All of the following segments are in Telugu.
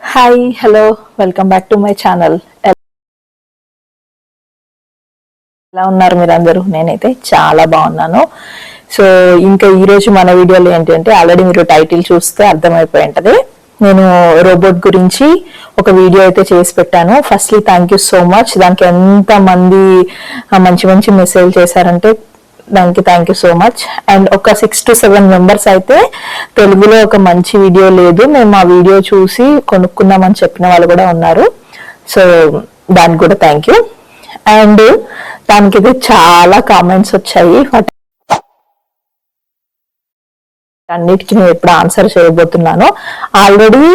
Hi hello welcome back to my channel ఎలా ఉన్నారు మీరందరూ? నేనైతే చాలా బాగున్నాను. సో ఇంకా ఈ రోజు మన వీడియోలో ఏంటంటే ఆల్రెడీ మీరు టైటిల్ చూస్తే అర్థమైపోయి ఉంటుంది. నేను రోబోట్ గురించి ఒక వీడియో అయితే చేసి పెట్టాను. Firstly thank you so much దానికి ఎంత మంది మంచి మంచి మెసేజ్ చేశారంటే దానికి thank you so much and ఒక సిక్స్ టు సెవెన్ మెంబర్స్ అయితే తెలుగులో ఒక మంచి వీడియో లేదు. మేము ఆ వీడియో చూసి కొనుక్కుందామని చెప్పిన వాళ్ళు కూడా ఉన్నారు. సో దానికి కూడా థ్యాంక్ యూ అండ్ దానికి చాలా కామెంట్స్ వచ్చాయి. అన్నిటికీ నేను ఎప్పుడు ఆన్సర్ చేయబోతున్నాను. ఆల్రెడీ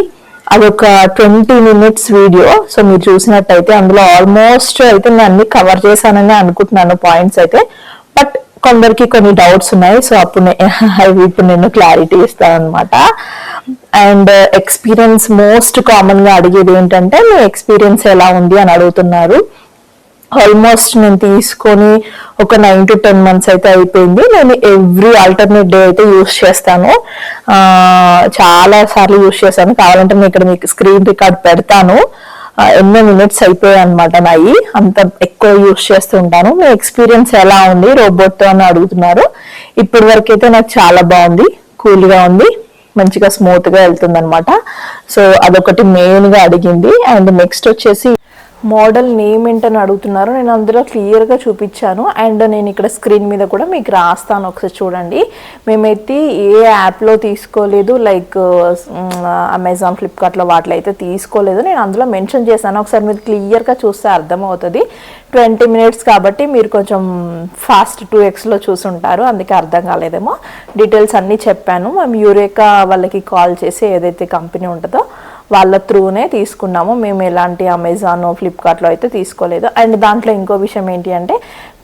అదొక ట్వంటీ మినిట్స్ వీడియో సో మీరు చూసినట్టయితే అందులో ఆల్మోస్ట్ అయితే నేను అన్ని కవర్ చేశానని అనుకుంటున్నాను పాయింట్స్ అయితే. బట్ కొందరికి కొన్ని డౌట్స్ ఉన్నాయి. సో అప్పుడు అవి ఇప్పుడు నేను క్లారిటీ ఇస్తాను అనమాట అండ్ ఎక్స్పీరియన్స్ మోస్ట్ కామన్గా అడిగేది ఏంటంటే మీ ఎక్స్పీరియన్స్ ఎలా ఉంది? అని అడుగుతున్నారు. ఆల్మోస్ట్ నేను తీసుకొని ఒక నైన్ టు టెన్ మంత్స్ అయితే అయిపోయింది. నేను ఎవ్రీ ఆల్టర్నేట్ డే అయితే యూస్ చేస్తాను. Uh, చాలా సార్లు యూస్ చేస్తాను. కావాలంటే నేను ఇక్కడ మీకు స్క్రీన్ రికార్డ్ పెడతాను. ఎన్నో మినిట్స్ అయిపోయాయి అనమాట నాయి. అంత ఎక్కువ యూస్ చేస్తుంటాను మీ ఎక్స్పీరియన్స్ ఎలా ఉంది? రోబోట్తో అని అడుగుతున్నారు. ఇప్పటి వరకు అయితే నాకు చాలా బాగుంది. కూల్గా ఉంది. మంచిగా స్మూత్గా వెళ్తుంది అనమాట సో అదొకటి మెయిన్గా అడిగింది. అండ్ నెక్స్ట్ వచ్చేసి మోడల్ నేమ్ ఏంటని అడుగుతున్నారు. నేను అందులో క్లియర్గా చూపించాను. అండ్ నేను ఇక్కడ స్క్రీన్ మీద కూడా మీకు రాస్తాను ఒకసారి చూడండి. మేమైతే ఏ యాప్లో తీసుకోలేదు. లైక్ అమెజాన్ ఫ్లిప్కార్ట్లో వాటిలో అయితే తీసుకోలేదు. నేను అందులో మెన్షన్ చేశాను. ఒకసారి మీరు క్లియర్గా చూస్తే అర్థమవుతుంది. ట్వంటీ మినిట్స్ కాబట్టి మీరు కొంచెం ఫాస్ట్ టూ ఎక్స్లో చూసుంటారు. అందుకే అర్థం కాలేదేమో. డీటెయిల్స్ అన్నీ చెప్పాను. మేము యూరేకా వాళ్ళకి కాల్ చేసి ఏదైతే కంపెనీ ఉంటుందో వాళ్ళ త్రూనే తీసుకున్నాము. మేము ఎలాంటి అమెజాన్ ఫ్లిప్కార్ట్లో అయితే తీసుకోలేదు. అండ్ దాంట్లో ఇంకో విషయం ఏంటి అంటే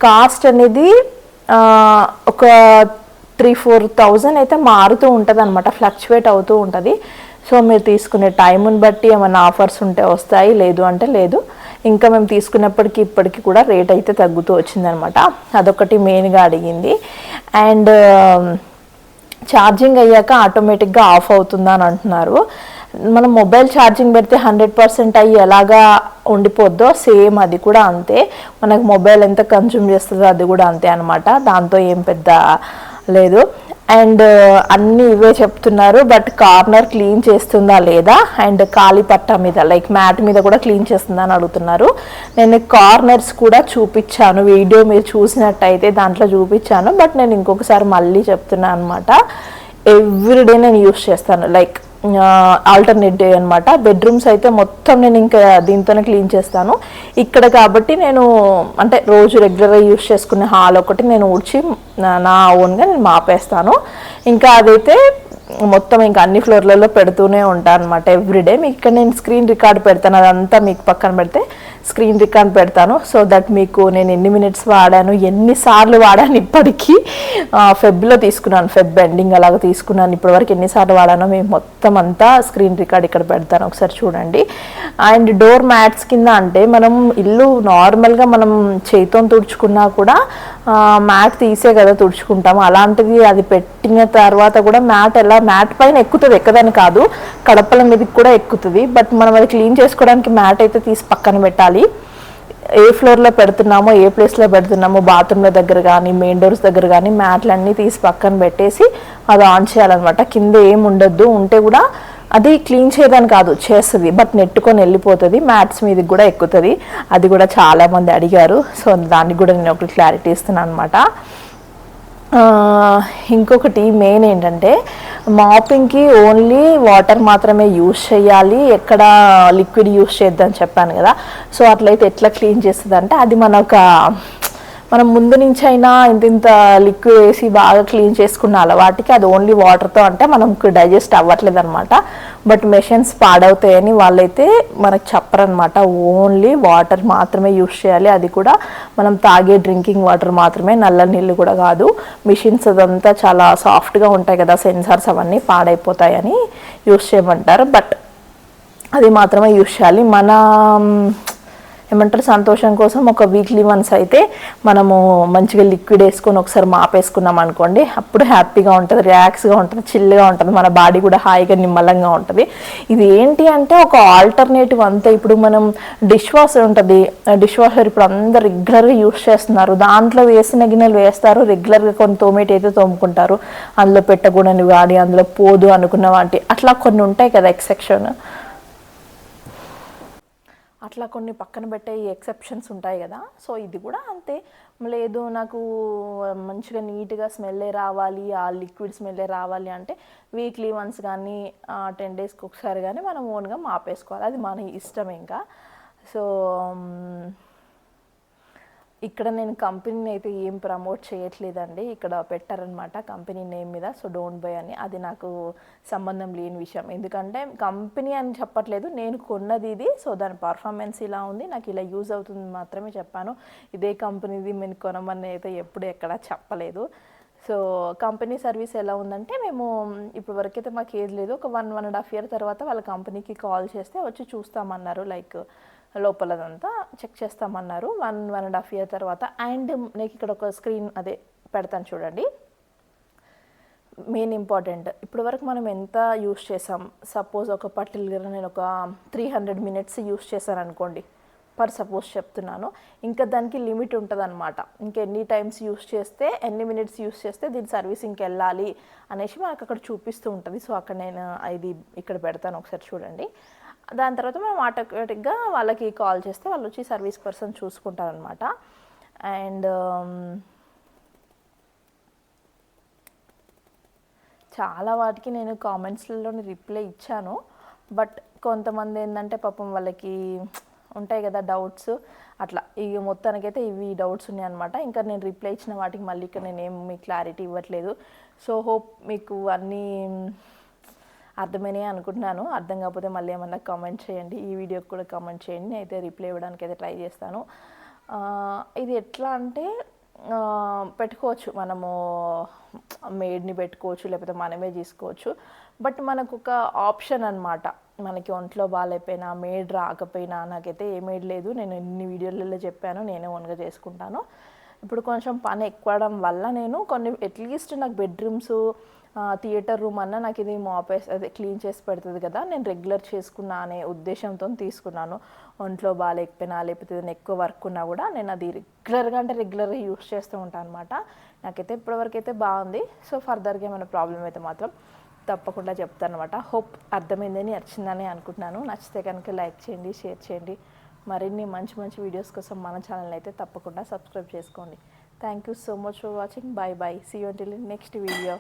కాస్ట్ అనేది ఒక త్రీ ఫోర్ థౌజండ్ అయితే మారుతూ ఉంటుంది అనమాట ఫ్లక్చువేట్ అవుతూ ఉంటుంది. సో మీరు తీసుకునే టైంని బట్టి ఏమైనా ఆఫర్స్ ఉంటే వస్తాయి లేదు అంటే లేదు. ఇంకా మేము తీసుకున్నప్పటికీ ఇప్పటికీ కూడా రేట్ అయితే తగ్గుతూ వచ్చిందనమాట అదొకటి మెయిన్గా అడిగింది. అండ్ ఛార్జింగ్ అయ్యాక ఆటోమేటిక్గా ఆఫ్ అవుతుందా అని అంటున్నారు. మనం మొబైల్ ఛార్జింగ్ పెడితే హండ్రెడ్ పర్సెంట్ అయ్యి ఎలాగా ఉండిపోద్దో సేమ్ అది కూడా అంతే. మనకు మొబైల్ ఎంత కన్జ్యూమ్ చేస్తుందో అది కూడా అంతే అనమాట దాంతో ఏం పెద్ద లేదు. అండ్ అన్నీ ఇవే చెప్తున్నారు. బట్ కార్నర్ క్లీన్ చేస్తుందా లేదా? అండ్ ఖాళీ పట్టా మీద లైక్ మ్యాట్ మీద కూడా క్లీన్ చేస్తుందా అని అడుగుతున్నారు. నేను కార్నర్స్ కూడా చూపించాను. వీడియో మీరు చూసినట్టయితే దాంట్లో చూపించాను. బట్ నేను ఇంకొకసారి మళ్ళీ చెప్తున్నాను అనమాట ఎవ్రీడే నేను యూస్ చేస్తాను. లైక్ ఆల్టర్నేట్ డే అనమాట బెడ్రూమ్స్ అయితే మొత్తం నేను ఇంకా దీంతోనే క్లీన్ చేస్తాను. ఇక్కడ కాబట్టి నేను అంటే రోజు రెగ్యులర్గా యూస్ చేసుకునే హాల్ ఒకటి నేను ఊడ్చి నా- నా ఓన్గా నేను మాపేస్తాను. ఇంకా అదైతే మొత్తం ఇంకా అన్ని ఫ్లోర్లలో పెడుతూనే ఉంటాను అనమాట ఎవ్రీడే మీకు ఇక్కడ నేను స్క్రీన్ రికార్డ్ పెడతాను. అదంతా మీకు పక్కన పెడితే స్క్రీన్ రికార్డ్ పెడతాను. సో దట్ మీకు నేను ఎన్ని మినిట్స్ వాడాను ఎన్నిసార్లు వాడాను ఇప్పటికీ. ఫెబ్లో తీసుకున్నాను ఫెబ్ ఎండింగ్ అలాగ తీసుకున్నాను. ఇప్పటివరకు ఎన్నిసార్లు వాడానో మేము మొత్తం అంతా స్క్రీన్ రికార్డ్ ఇక్కడ పెడతాను. ఒకసారి చూడండి. అండ్ డోర్ మ్యాట్స్ కింద అంటే మనం ఇల్లు నార్మల్గా మనం చేతితో తుడుచుకున్నా కూడా మ్యాట్ తీసే కదా తుడుచుకుంటాము అలాంటిది అది పెట్టిన తర్వాత కూడా మ్యాట్ ఎలా మ్యాట్ పైన ఎక్కుతుంది ఎక్కదని కాదు. కడపల మీదకి కూడా ఎక్కుతుంది. బట్ మనం అది క్లీన్ చేసుకోవడానికి మ్యాట్ అయితే తీసి పక్కన పెట్టాలి. ఏ ఫ్లోర్లో పెడుతున్నామో ఏ ప్లేస్లో పెడుతున్నామో బాత్రూమ్ల దగ్గర కానీ మెయిన్ డోర్స్ దగ్గర కానీ మ్యాట్లన్నీ తీసి పక్కన పెట్టేసి అది ఆన్ చేయాలన్నమాట. కింద ఏం ఉండొద్దు. ఉంటే కూడా అది క్లీన్ చేయడానికి కాదు చేస్తుంది బట్ నెట్టుకొని వెళ్ళిపోతుంది మ్యాట్స్ మీదకి కూడా ఎక్కుతుంది. అది కూడా చాలామంది అడిగారు. సో దానికి కూడా నేను ఒకటి క్లారిటీ ఇస్తున్నాను అనమాట ఇంకొకటి మెయిన్ ఏంటంటే మాపింగ్కి ఓన్లీ వాటర్ మాత్రమే యూజ్ చేయాలి ఎక్కడ లిక్విడ్ యూజ్ చేద్దని చెప్పాను కదా. సో అట్లయితే ఎట్లా క్లీన్ చేస్తుంది అంటే అది మన ఒక మనం ముందు నుంచి అయినా ఇంత ఇంత లిక్విడ్ వేసి బాగా క్లీన్ చేసుకున్న అలవాటికి అది ఓన్లీ వాటర్తో అంటే మనకు డైజెస్ట్ అవ్వట్లేదు అనమాట బట్ మెషిన్స్ పాడవుతాయని వాళ్ళైతే మనకు చెప్పరనమాట ఓన్లీ వాటర్ మాత్రమే యూస్ చేయాలి. అది కూడా మనం తాగే డ్రింకింగ్ వాటర్ మాత్రమే నల్ల నీళ్ళు కూడా కాదు. మిషన్స్ అదంతా చాలా సాఫ్ట్గా ఉంటాయి కదా సెన్సార్స్ అవన్నీ పాడైపోతాయని యూస్ చేయమంటారు. బట్ అది మాత్రమే యూస్ చేయాలి. మన ఏమంటారు? సంతోషం కోసం ఒక వీక్లీ వన్స్ అయితే మనము మంచిగా లిక్విడ్ వేసుకొని ఒకసారి మాపేసుకున్నాం అనుకోండి అప్పుడు హ్యాపీగా ఉంటుంది రిలాక్స్గా ఉంటుంది చిల్గా ఉంటుంది మన బాడీ కూడా హాయిగా నిమ్మలంగా ఉంటుంది. ఇది ఏంటి అంటే ఒక ఆల్టర్నేటివ్ అంతే ఇప్పుడు మనం డిష్ వాషర్ ఉంటుంది. డిష్ వాషర్ ఇప్పుడు అందరు రెగ్యులర్గా యూస్ చేస్తున్నారు. దాంట్లో వేసిన గిన్నెలు వేస్తారు రెగ్యులర్గా కొన్ని తోమేటి అయితే తోముకుంటారు. అందులో పెట్టకూడని వాడి అందులో పోదు అనుకున్న వాటి అట్లా కొన్ని ఉంటాయి కదా ఎక్సెక్షన్ అట్లా కొన్ని పక్కన పెట్టే ఎక్సెప్షన్స్ ఉంటాయి కదా. సో ఇది కూడా అంతే. లేదు నాకు మంచిగా నీట్గా స్మెల్లే రావాలి ఆ లిక్విడ్ స్మెల్లే రావాలి అంటే వీక్లీ వన్స్ కానీ టెన్ డేస్కి ఒకసారి కానీ మనం ఓన్గా మాపేసుకోవాలి. అది మన ఇష్టం ఇంకా. సో ఇక్కడ నేను కంపెనీని అయితే ఏం ప్రమోట్ చేయట్లేదండి. ఇక్కడ పెట్టారనమాట కంపెనీ నేమ్ మీద. సో డోంట్ బై అని. అది నాకు సంబంధం లేని విషయం. ఎందుకంటే కంపెనీ అని చెప్పట్లేదు. నేను కొన్నది ఇది. సో దాని పర్ఫార్మెన్స్ ఇలా ఉంది. నాకు ఇలా యూజ్ అవుతుంది మాత్రమే చెప్పాను. ఇదే కంపెనీది మేము కొనమని అయితే ఎప్పుడు ఎక్కడా చెప్పలేదు. సో కంపెనీ సర్వీస్ ఎలా ఉందంటే మేము ఇప్పుడు వరకైతే మాకు ఏది లేదు. ఒక one one and half year తర్వాత వాళ్ళ కంపెనీకి కాల్ చేస్తే వచ్చి చూస్తామన్నారు. లైక్ లోపలదంతా చెక్ చేస్తామన్నారు. One one and half year తర్వాత అండ్ నీకు ఇక్కడ ఒక స్క్రీన్ అదే పెడతాను చూడండి. Main important. ఇప్పుడు వరకు మనం ఎంత యూస్ చేసాం? సపోజ్ ఒక పర్టికులర్ నేను ఒక త్రీ హండ్రెడ్ మినిట్స్ యూస్ చేశాను అనుకోండి. పర్ సపోజ్ చెప్తున్నాను. ఇంకా దానికి లిమిట్ ఉంటుంది అనమాట ఇంకా ఎన్ని టైమ్స్ యూస్ చేస్తే ఎన్ని మినిట్స్ యూస్ చేస్తే దీని సర్వీసింగ్కి వెళ్ళాలి అనేసి మనకు అక్కడ చూపిస్తూ ఉంటుంది. సో అక్కడ నేను ఇది ఇక్కడ పెడతాను ఒకసారి చూడండి. దాని తర్వాత మనం ఆటోమేటిక్గా వాళ్ళకి కాల్ చేస్తే వాళ్ళు వచ్చి సర్వీస్ పర్సన్ చూసుకుంటారనమాట అండ్ చాలా వాటికి నేను కామెంట్స్లలో రిప్లై ఇచ్చాను. బట్ కొంతమంది ఏంటంటే పాపం వాళ్ళకి ఉంటాయి కదా డౌట్స్ అట్లా ఇవి మొత్తానికైతే ఇవి డౌట్స్ ఉన్నాయి అనమాట ఇంకా నేను రిప్లై ఇచ్చిన వాటికి మళ్ళీ ఇక్కడ నేను ఏం మీకు క్లారిటీ ఇవ్వట్లేదు. సో హోప్ మీకు అన్నీ అర్థమైనాయి అనుకుంటున్నాను. అర్థం కాకపోతే మళ్ళీ ఏమన్నా కామెంట్ చేయండి. ఈ వీడియోకి కూడా కామెంట్ చేయండి. అయితే రిప్లై ఇవ్వడానికి అయితే ట్రై చేస్తాను. ఇది ఎట్లా అంటే పెట్టుకోవచ్చు. మనము మేడ్ని పెట్టుకోవచ్చు లేకపోతే మనమే తీసుకోవచ్చు. బట్ మనకు ఒక ఆప్షన్ అనమాట మనకి ఒంట్లో బాగాలేకపోయినా మేడ్ రాకపోయినా నాకైతే ఏ మేడ్ లేదు. నేను ఎన్ని వీడియోలలో చెప్పాను నేనే ఓన్గా చేసుకుంటాను. ఇప్పుడు కొంచెం పని ఎక్కువడం వల్ల నేను కొన్ని అట్లీస్ట్ నాకు బెడ్రూమ్స్ థియేటర్ రూమ్ అన్న నాకు ఇది మాపేస్ అదే క్లీన్ చేసి పెడుతుంది కదా నేను రెగ్యులర్ చేసుకున్నా అనే ఉద్దేశంతో తీసుకున్నాను. ఒంట్లో బాగాలేకపోయినా లేకపోతే నేను ఎక్కువ వర్క్ ఉన్నా కూడా నేను అది రెగ్యులర్గా అంటే రెగ్యులర్గా యూస్ చేస్తూ ఉంటాను అనమాట నాకైతే ఇప్పటివరకు అయితే బాగుంది. సో ఫర్దర్గా ఏమైనా ప్రాబ్లం అయితే మాత్రం తప్పకుండా చెప్తాను అనమాట హోప్ అర్థమైందని నచ్చిందని అనుకుంటున్నాను. నచ్చితే కనుక లైక్ చేయండి షేర్ చేయండి. మరిన్ని మంచి మంచి వీడియోస్ కోసం మన ఛానల్ అయితే తప్పకుండా సబ్స్క్రైబ్ చేసుకోండి. Thank you so much for watching bye bye see you until next video